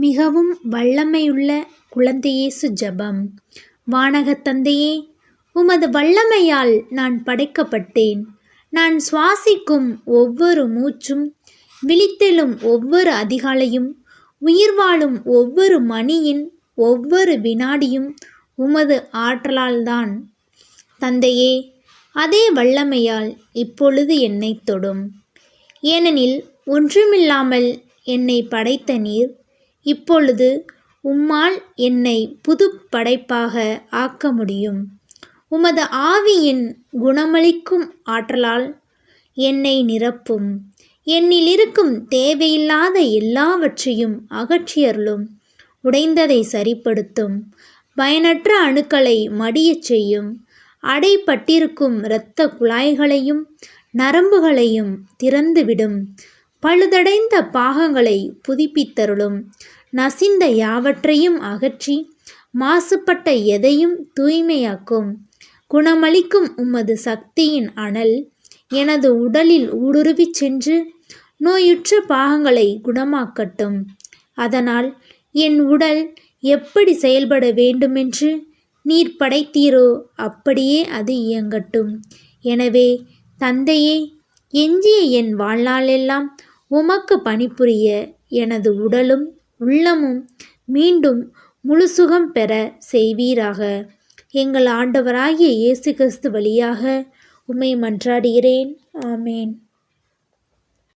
மிகவும் வல்லமையுள்ள குழந்தையேசு ஜபம். வானகத் தந்தையே உமது வல்லமையால் நான் படைக்கப்பட்டேன். நான் சுவாசிக்கும் ஒவ்வொரு மூச்சும் விழித்தெழும் ஒவ்வொரு அதிகாலையும் உயிர் வாழும் ஒவ்வொரு மணியின் ஒவ்வொரு வினாடியும் உமது ஆற்றலால்தான். தந்தையே அதே வல்லமையால் இப்பொழுது என்னை தொடும். ஏனெனில் ஒன்றுமில்லாமல் என்னை படைத்த நீர் இப்பொழுது உம்மால் என்னை புது படைப்பாக ஆக்க முடியும். உமது ஆவியின் குணமளிக்கும் ஆற்றலால் என்னை நிரப்பும். என்னில் இருக்கும் தேவையில்லாத எல்லாவற்றையும் அகற்றியருளும். உடைந்ததை சரிப்படுத்தும். பயனற்ற அணுக்களை மடியச் செய்யும். அடைப்பட்டிருக்கும் இரத்த குழாய்களையும் நரம்புகளையும் திறந்துவிடும். பழுதடைந்த பாகங்களை புதுப்பித்தருளும். நசிந்த யாவற்றையும் அகற்றி மாசுபட்ட எதையும் தூய்மையாக்கும். குணமளிக்கும் உமது சக்தியின் அனல் எனது உடலில் ஊடுருவிச் சென்று நோயுற்ற பாகங்களை குணமாக்கட்டும். அதனால் என் உடல் எப்படி செயல்பட வேண்டுமென்று நீர் படைத்தீரோ அப்படியே அது இயங்கட்டும். எனவே தந்தையே எஞ்சிய என் வாழ்நாளெல்லாம் உமக்கு பணிபுரிய எனது உடலும் உள்ளமும் மீண்டும் முழு சுகம் பெற செய்வீராக. எங்கள் ஆண்டவராகிய இயேசு கிறிஸ்து வழியாக உம்மை மன்றாடுகிறேன். ஆமேன்.